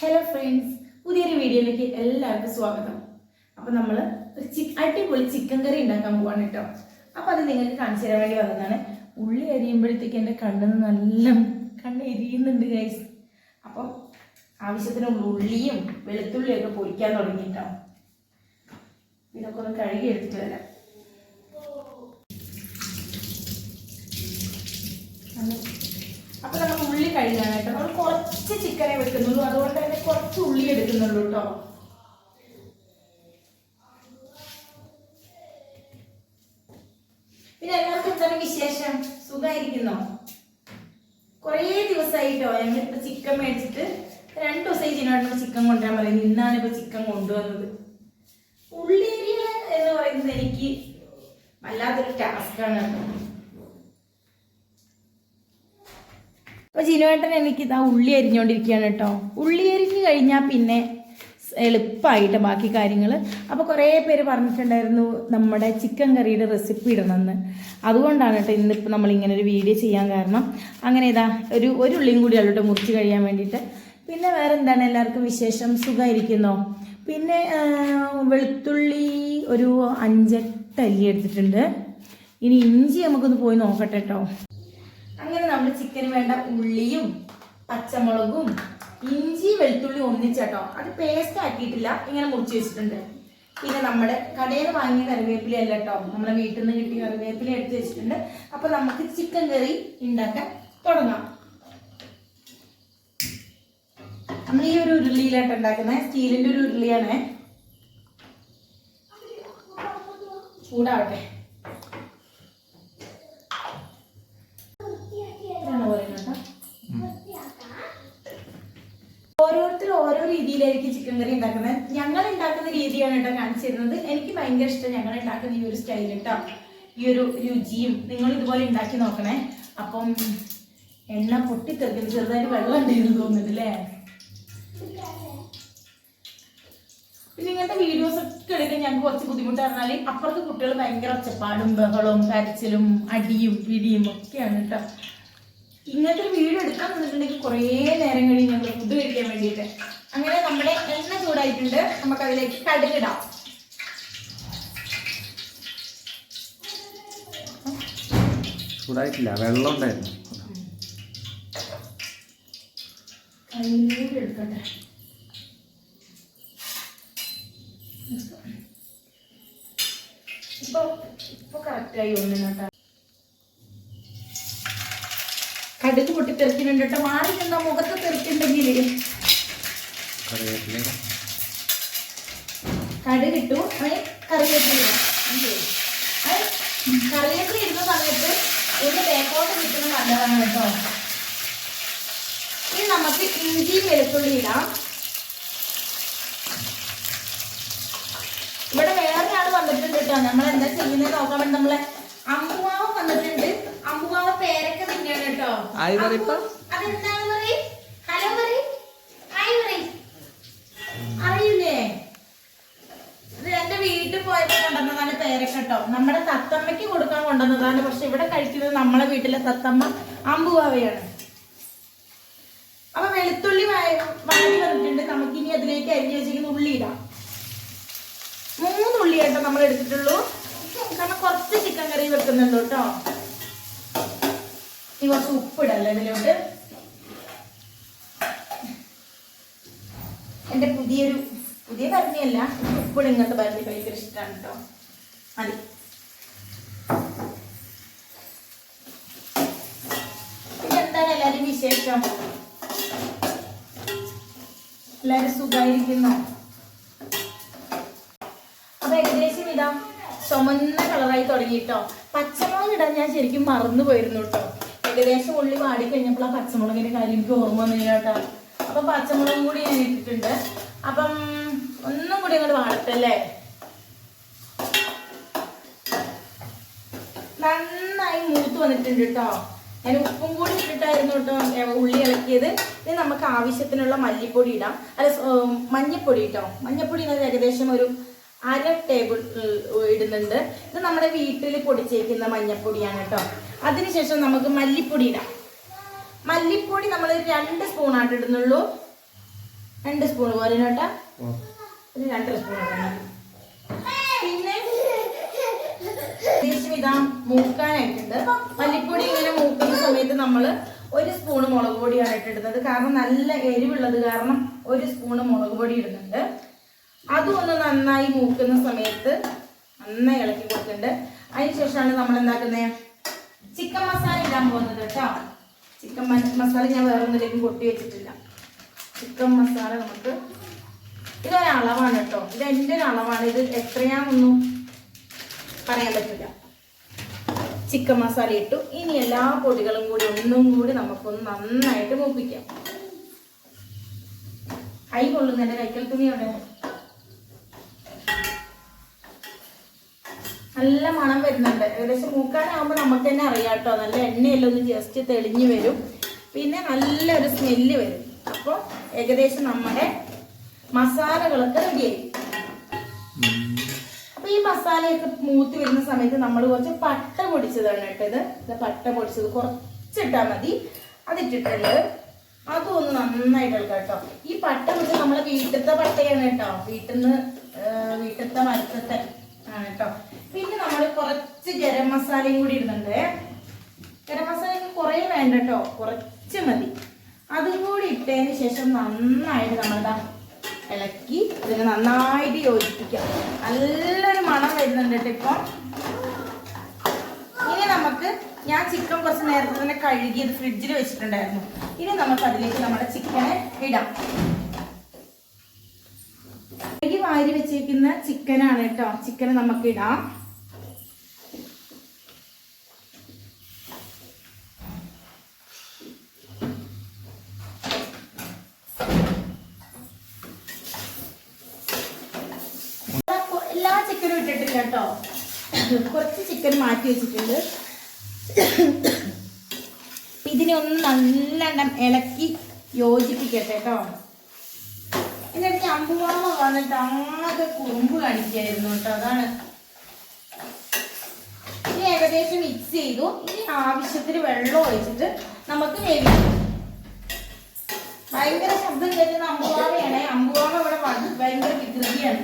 Hello friends പുതിയൊരു വീഡിയോയിലേക്ക് എല്ലാവർക്കും സ്വാഗതം. അപ്പോൾ നമ്മൾ ഒരു ചി അടിപൊളി ചിക്കൻ കറി ഉണ്ടാക്കാൻ പോവാണ് കേട്ടോ അപ്പോൾ അത് നിങ്ങൾക്ക് കാണിച്ചു തരാൻ വേണ്ടി വന്നതാണ്. ഉള്ളി അരിയുമ്പോഴത്തേക്ക് എന്റെ കണ്ണിന് നല്ല കണ്ണ് എരിയുന്നുണ്ട് ഗൈസ് അപ്പം ആവശ്യത്തിന് ഉള്ളിയും വെളുത്തുള്ളിയൊക്കെ പൊരിക്കാൻ തുടങ്ങി കേട്ടോ ഇതൊക്കെ ഒന്ന് കഴുകി എടുത്തിട്ട് വരാം. അപ്പൊ നമുക്ക് ഉള്ളി കഴുകാനായിട്ട് ചിക്കനെ വെക്കുന്നുള്ളൂ അതുകൊണ്ട് തന്നെ കുറച്ച് ഉള്ളി എടുക്കുന്നുള്ളൂ കേട്ടോ പിന്നെ എല്ലാവർക്കും എന്താണ് വിശേഷം? സുഖമായിരിക്കുന്നോ? കുറേ ദിവസമായിട്ടോ ഞങ്ങളിപ്പോ ചിക്കൻ മേടിച്ചിട്ട് രണ്ട് ദിവസമായി ചിനോട്ടിന് ചിക്കൻ കൊണ്ടുവരാൻ പറയുന്നത് ഇന്നാണ് ഇപ്പൊ ചിക്കൻ കൊണ്ടുവന്നത്. ഉള്ളിയരിയ എന്ന് പറയുന്നത് എനിക്ക് വല്ലാത്തൊരു ടാസ്ക്കാണ് കേട്ടോ. അപ്പൊ ജിനുവേട്ടൻ എനിക്ക് ഇതാ ഉള്ളി അരിഞ്ഞുകൊണ്ടിരിക്കുകയാണ് കേട്ടോ. ഉള്ളി അരിഞ്ഞ് കഴിഞ്ഞാൽ പിന്നെ എളുപ്പമായിട്ട് ബാക്കി കാര്യങ്ങൾ അപ്പോൾ കുറേ പേര് പറഞ്ഞിട്ടുണ്ടായിരുന്നു നമ്മുടെ ചിക്കൻ കറിയുടെ റെസിപ്പി ഇടണമെന്ന്. അതുകൊണ്ടാണ് കേട്ടോ ഇന്നിപ്പോൾ നമ്മൾ ഇങ്ങനെ ഒരു വീഡിയോ ചെയ്യാൻ കാരണം. അങ്ങനെ ഇതാ ഒരു ഒരു ഉള്ളിയും കൂടി അല്ലോട്ട് മുറിച്ച് കഴിയാൻ വേണ്ടിയിട്ട്. പിന്നെ വേറെ എന്താണ് എല്ലാവർക്കും വിശേഷം? സുഖമായിരിക്കുന്നോ പിന്നെ വെളുത്തുള്ളി ഒരു അഞ്ചെട്ട് അല്ലി എടുത്തിട്ടുണ്ട്. ഇനി ഇഞ്ചി നമുക്കൊന്ന് പോയി നോക്കട്ടെ കേട്ടോ. നമ്മൾ ചിക്കന് വേണ്ട ഉള്ളിയും പച്ചമുളകും ഇഞ്ചി വെളുത്തുള്ളി ഒന്നിച്ചട്ടോ അത് പേസ്റ്റ് ആക്കിയിട്ടില്ല. ഇങ്ങനെ മുറിച്ച് വെച്ചിട്ടുണ്ട്. പിന്നെ നമ്മുടെ കടയിൽ നിന്ന് വാങ്ങിയ കറിവേപ്പില അല്ല കേട്ടോ. നമ്മുടെ വീട്ടിൽ നിന്ന് കിട്ടിയ കറിവേപ്പില എടുത്ത് വെച്ചിട്ടുണ്ട്. അപ്പൊ നമുക്ക് ചിക്കൻ കറി ഉണ്ടാക്കാൻ തുടങ്ങാം. നമ്മൾ ഈ ഒരു ഉരുളിയിലായിട്ട് ഉണ്ടാക്കുന്നത് സ്റ്റീലിന്റെ ഒരു ഉരുളിയാണ്. ചൂടാവട്ടെ ഇതാണ് പറയുന്നത് കേട്ടോ. ഓരോരുത്തരും ഓരോ രീതിയിലായിരിക്കും ചിക്കൻ കറി ഉണ്ടാക്കുന്നത്. ഞങ്ങൾ ഉണ്ടാക്കുന്ന രീതിയാണ് കേട്ടോ കാണിച്ചു തരുന്നത് എനിക്ക് ഭയങ്കര ഇഷ്ടം ഞങ്ങൾ ഉണ്ടാക്കുന്ന ഈ ഒരു സ്റ്റൈൽ കേട്ടോ ഈ ഒരു രുചിയും നിങ്ങൾ ഇതുപോലെ ഉണ്ടാക്കി നോക്കണേ. അപ്പം എണ്ണ പൊട്ടിത്തെറിക്കുന്നത് ചെറുതായിട്ട് വെള്ളം ഉണ്ടായിരുന്നു തോന്നുന്നുണ്ട് അല്ലേ പിന്നെ ഇങ്ങനത്തെ വീഡിയോസ് ഒക്കെ എടുക്കാൻ ഞങ്ങൾക്ക് കുറച്ച് ബുദ്ധിമുട്ട് പറഞ്ഞാൽ അപ്പുറത്ത് കുട്ടികൾ ഭയങ്കര ഒച്ചപ്പാടും ബഹളവും കരച്ചിലും അടിയും പിടിയും ഒക്കെയാണ് കേട്ടോ. ഇങ്ങനത്തെ ഒരു വീഡിയോ എടുക്കാൻ നിന്നിട്ടുണ്ടെങ്കിൽ കുറേ നേരം കഴിഞ്ഞ് ഞങ്ങൾ ഫുഡ് കഴിക്കാൻ വേണ്ടിയിട്ട്. അങ്ങനെ നമ്മുടെ എണ്ണ ചൂടായിട്ടുണ്ട്. നമുക്ക് അതിലേക്ക് കടുകിടാം. ചൂടായിട്ടില്ല വെള്ളം ഉണ്ടായിരുന്നു ഇപ്പൊ ഇപ്പൊ കറക്റ്റായി ഒന്നിന് കേട്ടോ. കടുക് പൊട്ടി തെറിക്കുന്നുണ്ട് കേട്ടോ. മാറി നിന്ന മുഖത്ത് തെറിക്കുന്നുണ്ടെങ്കിൽ കറിവേപ്പില കടുക് ഇട്ടു അത് കറിവേപ്പില? അത് കറിവേപ്പില ഇടുന്ന സമയത്ത് ഒന്ന് ബേക്കോട്ട് കിട്ടുന്നത് നല്ലതാണ് കേട്ടോ. ഇനി നമുക്ക് ഇഞ്ചി വെളുത്തുള്ളി ഇടാം. ഇവിടെ വേറെ ആൾ വന്നിട്ടുണ്ട് കേട്ടോ. നമ്മൾ എന്താ ചെയ്യുന്നത് നോക്കാൻ വേണ്ടി നമ്മളെ അമ്പുമാവ് വന്നിട്ടുണ്ട്. അമ്പുമാവ് പേരൊക്കെ തന്നെയാണ് കേട്ടോ. അതെന്താണ് പറയും? ഹലോ പറയും. നമ്മുടെ തത്തമ്മയ്ക്ക് കൊടുക്കാൻ കൊണ്ടുവന്നതാണ് പക്ഷെ ഇവിടെ കഴിക്കുന്നത് നമ്മളെ വീട്ടിലെ തത്തമ്മ അമ്പുവാവയാണ്. അപ്പൊ വെളുത്തുള്ളി വാ- വാടി വന്നിട്ടുണ്ട്. നമുക്ക് ഇനി അതിലേക്ക് അരിഞ്ഞു വെച്ചിരിക്കുന്ന ഉള്ളി ഇടാം. മൂന്ന് ഉള്ളി നമ്മൾ എടുത്തിട്ടുള്ളൂ. കാരണം കുറച്ച് ചിക്കൻ കറി വെക്കുന്നുള്ളൂ കേട്ടോ. ഇനി കുറച്ച് ഉപ്പിടല്ലേ ഇതിലോട്ട്? എന്റെ പുതിയൊരു പുതിയ ഭരണിയല്ല ഉപ്പിട് ഇങ്ങനത്തെ ഭരണി ഭയങ്കര ഇഷ്ടമാണ് കേട്ടോ. മതി. ഇതെന്താണ് വിശേഷം? എല്ലാരും സുഖമായിരിക്കുന്നോ. അപ്പൊ ഏകദേശം ഇതാ ചുമന്ന കളറായി തുടങ്ങി തുടങ്ങിട്ടോ പച്ചമുളക് ഇടാൻ ഞാൻ ശരിക്കും മറന്നു പോയിരുന്നു കേട്ടോ. ഏകദേശം ഉള്ളി വാടി കഴിഞ്ഞപ്പോൾ ആ പച്ചമുളകിന്റെ കാര്യം എനിക്ക് ഓർമ്മ വന്നില്ല കേട്ടോ. അപ്പൊ പച്ചമുളകും കൂടി ഞാൻ ഇട്ടിട്ടുണ്ട്. അപ്പം ഒന്നും കൂടി അങ്ങോട്ട് വാടത്തല്ലേ നന്നായി മൂത്ത് വന്നിട്ടുണ്ട് കേട്ടോ ഞാൻ ഉപ്പും കൂടി ഇട്ടിട്ടായിരുന്നു കേട്ടോ ഉള്ളി ഇളക്കിയത്. ഇനി നമുക്ക് ആവശ്യത്തിനുള്ള മല്ലിപ്പൊടി ഇടാം. അല്ല മഞ്ഞപ്പൊടി കേട്ടോ മഞ്ഞപ്പൊടി എന്നത് ഏകദേശം ഒരു അര ടേബിൾ ഇടുന്നുണ്ട്. ഇത് നമ്മുടെ വീട്ടിൽ പൊടിച്ചേക്കുന്ന മഞ്ഞപ്പൊടിയാണ് കേട്ടോ അതിനുശേഷം നമുക്ക് മല്ലിപ്പൊടി ഇടാം. മല്ലിപ്പൊടി നമ്മൾ രണ്ട് സ്പൂണായിട്ട് ഇടുന്നുള്ളൂ. രണ്ട് സ്പൂൺ പോലെ കേട്ടോ ഒരു രണ്ടര സ്പൂൺ പിന്നെ ഏകദേശം ഇതാ മൂക്കാനായിട്ടുണ്ട്. മല്ലിപ്പൊടി ഇങ്ങനെ മൂക്കുന്ന സമയത്ത് നമ്മൾ ഒരു സ്പൂണ് മുളക് പൊടിയാണ് ഇട്ടിടുന്നത്. കാരണം നല്ല എരിവുള്ളത് കാരണം ഒരു സ്പൂണ് മുളക് പൊടി ഇടുന്നുണ്ട്. അതും ഒന്ന് നന്നായി മൂക്കുന്ന സമയത്ത് നന്നായി ഇളക്കി കൊടുക്കുന്നുണ്ട്. അതിനുശേഷമാണ് നമ്മൾ എന്താക്കുന്നത് ചിക്കൻ മസാല ഇടാൻ പോകുന്നത് കേട്ടോ. ചിക്കൻ മസാല ഞാൻ വേറെ ഒന്നിലേക്കും കൊട്ടി വെച്ചിട്ടില്ല. ചിക്കൻ മസാല നമുക്ക് ഇതൊരളവാണ് കേട്ടോ. ഇത് എന്റെ ഒരു അളവാണ് ഇത് എത്രയാണെന്നൊന്നും പറയാൻ പറ്റില്ല ചിക്കൻ മസാല ഇട്ടു. ഇനി എല്ലാ പൊടികളും കൂടി ഒന്നും കൂടി നമുക്കൊന്ന് നന്നായിട്ട് മൂപ്പിക്കാം. കൈ കൊള്ളുന്ന എന്റെ കൈക്കൽ തുണിയോടെ നല്ല മണം വരുന്നുണ്ട്. ഏകദേശം മൂക്കാനാകുമ്പോൾ നമുക്ക് തന്നെ അറിയാം കേട്ടോ. നല്ല എണ്ണയെല്ലാം ഒന്ന് ജസ്റ്റ് തെളിഞ്ഞു വരും. പിന്നെ നല്ലൊരു സ്മെല്ല് വരും. അപ്പോൾ ഏകദേശം നമ്മുടെ മസാലകളൊക്കെ റെഡിയായി ഈ മസാലയൊക്കെ മൂത്ത് വരുന്ന സമയത്ത് നമ്മൾ കുറച്ച് പട്ട പൊടിച്ചതാണ് കേട്ടത് ഇത്. പട്ട പൊടിച്ചത്. കുറച്ചിട്ടാ മതി. അതിട്ടിട്ടുണ്ട്. അതും ഒന്ന് നന്നായിട്ട് എടുക്കാം കേട്ടോ. ഈ പട്ട പൊടിച്ച് നമ്മളെ വീട്ടിലത്തെ പട്ടയാണ് കേട്ടോ. വീട്ടിൽ നിന്ന് വീട്ടിലത്തെ മരത്തത്തെ ആണ് കേട്ടോ. പിന്നെ നമ്മൾ കുറച്ച് ഗരം മസാലയും കൂടി ഇടുന്നുണ്ട്. ഗരം മസാല കുറേ വേണ്ട കേട്ടോ. കുറച്ച് മതി. അതും കൂടി ഇട്ടതിന് ശേഷം നന്നായിട്ട് നമ്മളിതാ ഇളക്കി ഇതിനെ നന്നായിട്ട് യോജിപ്പിക്കാം. നല്ലൊരു മണം വരുന്നുണ്ട് കേട്ടോ ഇപ്പം. ഇനി നമുക്ക് ഞാൻ ചിക്കൻ കുറച്ച് നേരത്തെ തന്നെ കഴുകി ഇത് ഫ്രിഡ്ജിൽ വെച്ചിട്ടുണ്ടായിരുന്നു. ഇനി നമുക്ക് അതിലേക്ക് നമ്മുടെ ചിക്കനെ ഇടാം. കഴുകി വാരി വെച്ചേക്കുന്ന ചിക്കനാണ് കേട്ടോ. ചിക്കൻ നമുക്ക് ഇടാം എല്ലാ ചിക്കനും ഇട്ടിട്ടില്ല കേട്ടോ. കുറച്ച് ചിക്കൻ മാറ്റി വെച്ചിട്ടുണ്ട്. ഇതിനെ ഒന്ന് നല്ലെണ്ണം ഇളക്കി യോജിപ്പിക്കട്ടെ കേട്ടോ. എന്നിട്ട് അമ്പുവാമ വന്നിട്ട് ആകെ കുറുമ്പ് കാണിക്കായിരുന്നു കേട്ടോ. അതാണ്. ഇനി ഏകദേശം മിക്സ് ചെയ്തു. ഇനി ആവശ്യത്തിന് വെള്ളം ഒഴിച്ചിട്ട് നമുക്ക് വേവിക്കാം. ഭയങ്കര ശബ്ദം കേൾക്കുന്ന അമ്പുവാമയാണ് അമ്പുവാമ ഇവിടെ ഭയങ്കര വികൃതിയാണ്.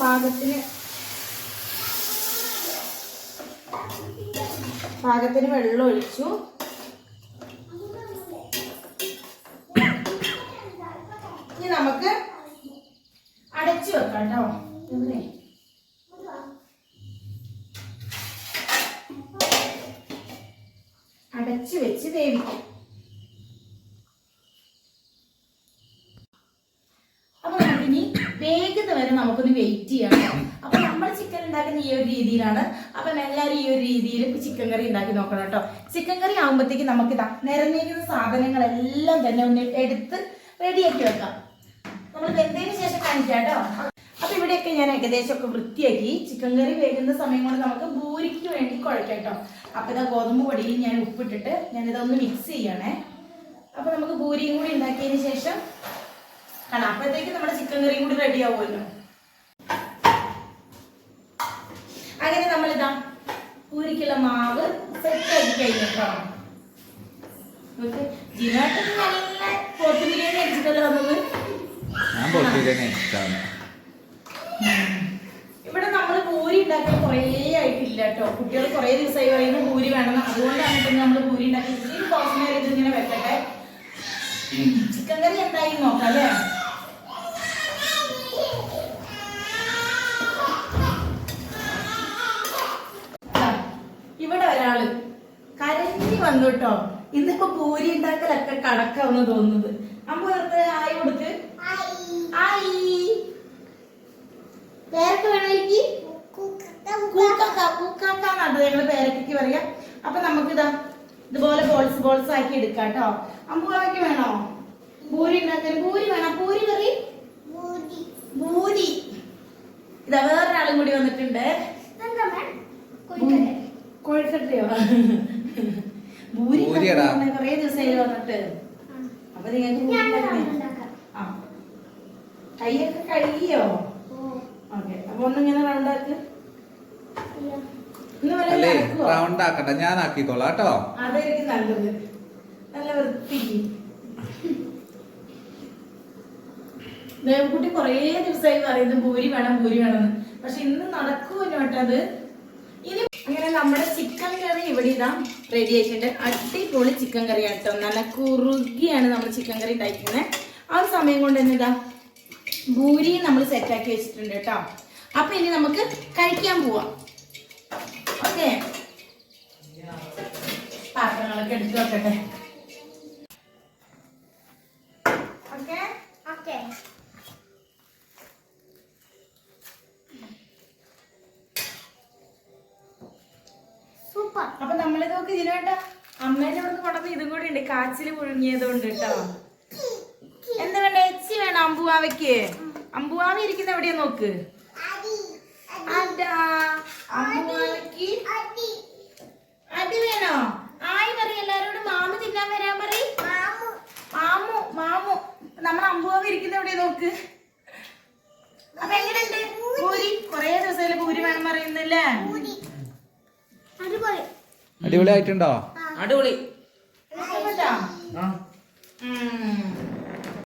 പാകത്തിന് പാകത്തിന് വെള്ളം ഒഴിച്ചു. ഇനി നമുക്ക് അടച്ചു വെക്കാം കേട്ടോ. അടച്ചു വെച്ച് വേവിക്കാം അപ്പൊ നമുക്കിനി വേഗത വരെ നമുക്കൊന്ന് വെയിറ്റ് ചെയ്യാം കേട്ടോ. അപ്പൊ നമ്മൾ ചിക്കൻ ഉണ്ടാക്കുന്ന ഈ ഒരു രീതിയിലാണ്. അപ്പം എല്ലാവരും ഈ ഒരു രീതിയിൽ ചിക്കൻ കറി ഉണ്ടാക്കി നോക്കണം കേട്ടോ. ചിക്കൻ കറി ആകുമ്പോഴത്തേക്ക് നമുക്ക് ഇതാ നിരന്നിരിക്കുന്ന സാധനങ്ങളെല്ലാം തന്നെ ഒന്ന് എടുത്ത് റെഡിയാക്കി വെക്കാം. നമ്മൾ വെന്തതിന് ശേഷം കാണിക്കാം കേട്ടോ. അപ്പൊ ഇവിടെയൊക്കെ ഞാൻ ഏകദേശം ഒക്കെ വൃത്തിയാക്കി. ചിക്കൻ കറി വേകുന്ന സമയം കൊണ്ട് നമുക്ക് ഭൂരിക്ക് വേണ്ടി കുഴക്കാം കേട്ടോ. അപ്പൊ ഇതാ ഗോതമ്പ് പൊടിയിൽ ഞാൻ ഉപ്പിട്ടിട്ട് ഞാനിതൊന്ന് മിക്സ് ചെയ്യണേ. അപ്പൊ നമുക്ക് ഭൂരിയും കൂടി ഉണ്ടാക്കിയതിന് ശേഷം കാണാം. അപ്പോഴത്തേക്ക് നമ്മുടെ ചിക്കൻ കറിയും കൂടി റെഡി ആവുമല്ലോ അങ്ങനെ നമ്മളിതാ പൂരിക്കുള്ള മാവ് സെറ്റ് ആക്കി കഴിഞ്ഞിട്ടോ നല്ല പോത്ത് ബിരിയാണി വന്നത്? ഞാൻ ഇവിടെ നമ്മൾ പൂരി ഉണ്ടാക്കാൻ കുറേ ആയിട്ടില്ല കേട്ടോ. കുട്ടികൾ കുറേ ദിവസമായി പറയുന്നു പൂരി വേണം. അതുകൊണ്ടാണ് പിന്നെ നമ്മൾ പൂരി ഉണ്ടാക്കി. കുറച്ച് നേരം ഇതിങ്ങനെ വെക്കട്ടെ. ചിക്കൻ കറി എന്തായി നോക്കാം അല്ലേ? വന്നു കേട്ടോ ഇന്നിപ്പോ പൂരി ഉണ്ടാക്കലൊക്കെ കടക്കാവുന്ന തോന്നുന്നത്. അമ്മ വെറുതെ ആയി കൊടുത്ത് പേരൊക്കെ വേണമെങ്കിൽ കൂക്കാക്ക കൂക്കാക്ക എന്നാണ് ഞങ്ങൾ പേരക്കൊക്കെ പറയാ. അപ്പൊ നമുക്ക് ഇതാ ഇതുപോലെ ബോൾസ് ബോൾസ് ആക്കി എടുക്കാം കേട്ടോ അമ്പൂറൊക്കെ വേണോ? പൂരി ഉണ്ടാക്കാൻ. പൂരി വേണം? പൂരി കറി? പൂരി. ഇതാ വേറൊരാളും കൂടി വന്നിട്ടുണ്ട്. കോഴിക്കട്ടയോ ഓടിക്കടാ അല്ലേ റൗണ്ട് ആക്കണ്ട ഞാൻ ആക്കിക്കോളാം കേട്ടോ. അതായിരിക്കും നല്ലത്. നല്ല വൃത്തി. ദേവക്കുട്ടി കുറേ ദിവസമായി പറയുന്നു ഭൂരി വേണം ഭൂരി വേണം പക്ഷെ ഇന്ന് നടക്കുമല്ലോ നമ്മുടെ ചിക്കൻ കറി ഇവിടെ ഇതാ റെഡി ആയിട്ടുണ്ട്. അടിപൊളി ചിക്കൻ കറി ആട്ടോ നല്ല കുറുകിയാണ് നമ്മൾ ചിക്കൻ കറി ഉണ്ടാക്കുന്നത് ആ സമയം കൊണ്ട് തന്നെ ഇതാ ഭൂരി നമ്മൾ സെറ്റാക്കി വെച്ചിട്ടുണ്ട് കേട്ടോ. അപ്പൊ ഇനി നമുക്ക് കഴിക്കാൻ പോവാം. ഓക്കെ പാത്രങ്ങളൊക്കെ എടുത്തു വെക്കട്ടെ. അപ്പൊ നോക്ക് ഇതിനു വേണ്ട. അമ്മേന്റെ അവിടെ കൊണ്ടത് ഇതും കൂടി ഉണ്ട്. കാച്ചിൽ പുഴുങ്ങിയതുകൊണ്ട് കേട്ടോ. എന്താ വേണ്ട? എച്ചി വേണം അമ്പുവാവയ്ക്ക്? അമ്പുവാവ ഇരിക്കുന്ന എവിടെയാ നോക്ക്? അതാ. അമ്പുവാവയ്ക്ക് അടി വേണോ ആയി പറയും എല്ലാരോടും മാമു തിന്നാൻ വരാൻ പറയും മാമു മാമു നമ്മൾ അമ്പുവാവ ഇരിക്കുന്ന എവിടെയാ നോക്ക് അപ്പൊ എങ്ങനെയുണ്ട് പൂരി കൊറേ ദിവസമായാലും പൂരി വേണം പറയുന്നില്ലേ അടിപൊളി അടിപൊളിയായിട്ടുണ്ടോ? അടിപൊളി.